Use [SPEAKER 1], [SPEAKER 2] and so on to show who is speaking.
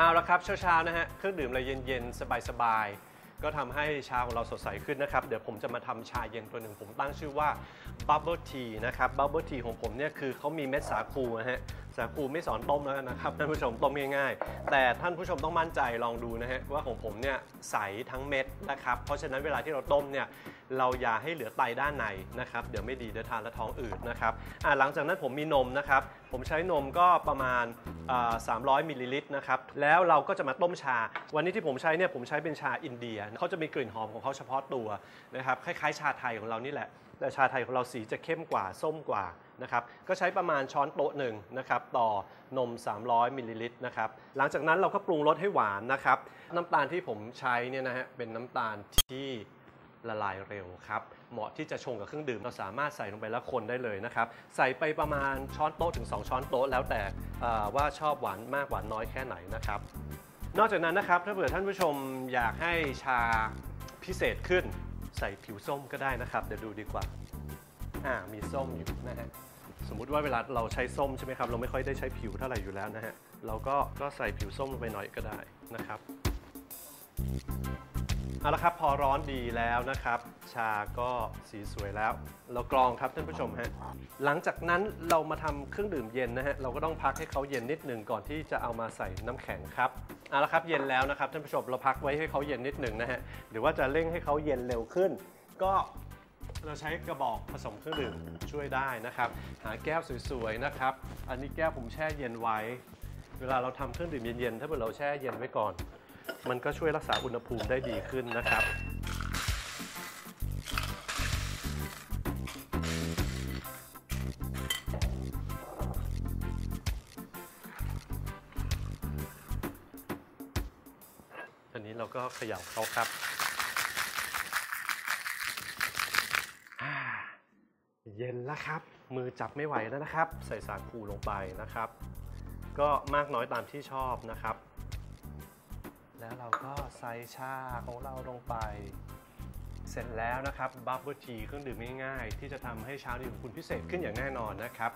[SPEAKER 1] เอาละครับเช้าๆนะฮะเครื่องดื่มอะไรเย็นๆ สบายๆ ก็ทำให้เช้าของเราสดใสขึ้นนะครับ เดี๋ยวผมจะมาทำชาเย็นตัวหนึ่งผมตั้งชื่อว่า Bubble Tea นะครับ Bubble Tea ของผมเนี่ยคือเขามีเม็ดสาคูนะฮะ สาคูไม่สอนต้มแล้วนะครับท่านผู้ชมต้มง่ายๆ แต่ท่านผู้ชมต้องมั่นใจลองดูนะฮะว่าของผมเนี่ยใสทั้งเม็ดนะครับ เพราะฉะนั้นเวลาที่เราต้มเนี่ยเราอย่าให้เหลือไตด้านในนะครับ เดี๋ยวไม่ดีเดี๋ยวทานแล้วท้องอืดนะครับหลังจากนั้นผมมีนมนะครับ ผมใช้นมก็ประมาณ 300มิลลิลิตรนะครับ แล้วเราก็จะมาต้มชา วันนี้ที่ผมใช้เนี่ยผมใช้เป็นชาอินเดียเขาจะมีกลิ่นหอมของเขาเฉพาะตัวนะครับคล้ายๆชาไทยของเรานี่แหละ แต่ชาไทยของเราสีจะเข้มกว่าส้มกว่านะครับก็ใช้ประมาณช้อนโต๊ะหนึ่งนะครับต่อนม 300มิลลิลิตรนะครับหลังจากนั้นเราก็ปรุงรสให้หวานนะครับ น้ำตาลที่ผมใช้เนี่ยนะฮะเป็นน้ำตาลที่ละลายเร็วครับเหมาะที่จะชงกับเครื่องดื่มเราสามารถใส่ลงไปแล้วคนได้เลยนะครับ ใส่ไปประมาณช้อนโต๊ะถึง 2 ช้อนโต๊ะแล้วแต่ว่าชอบหวานมากหวานน้อยแค่ไหนนะครับ นอกจากนั้นนะครับถ้าเผื่อท่านผู้ชมอยากให้ชาพิเศษขึ้น ใส่ผิวส้มก็ได้นะครับ เดี๋ยวดูดีกว่า อ่า มีส้มอยู่นะฮะ สมมุติว่าเวลาเราใช้ส้มใช่ไหมครับ เราไม่ค่อยได้ใช้ผิวเท่าไหร่อยู่แล้วนะฮะ เราก็ก็ใส่ผิวส้มลงไปหน่อยก็ได้นะครับ เอาละครับพอร้อนดีแล้วนะครับ ชาก็สีสวยแล้ว เรากรองครับท่านผู้ชมฮะหลังจากนั้นเรามาทำเครื่องดื่มเย็นนะฮะเราก็ต้องพักให้เขาเย็นนิดหนึ่งก่อนที่จะเอามาใส่น้ำแข็งครับเอาละครับเย็นแล้วนะครับท่านผู้ชมเราพักไว้ให้เขาเย็นนิดหนึ่งนะฮะหรือว่าจะเร่งให้เขาเย็นเร็วขึ้น ก็เราใช้กระบอกผสมเครื่องดื่มช่วยได้นะครับ หาแก้วสวยๆนะครับ อันนี้แก้วผมแช่เย็นไว้ เวลาเราทำเครื่องดื่มเย็นๆถ้าเกิดเราแช่เย็นไว้ก่อน มันก็ช่วยรักษาอุณหภูมิได้ดีขึ้นนะครับ อันนี้เราก็เขย่าเขาครับเย็นแล้วครับ มือจับไม่ไหวแล้วนะครับ ใส่สารคูลงไปนะครับ ก็มากน้อยตามที่ชอบนะครับ ใส่ชาของเราลงไป เสร็จแล้วนะครับบับเบิลทีเครื่องดื่มง่ายๆ ที่จะทำให้เช้านี้ของคุณพิเศษขึ้นอย่างแน่นอนนะครับ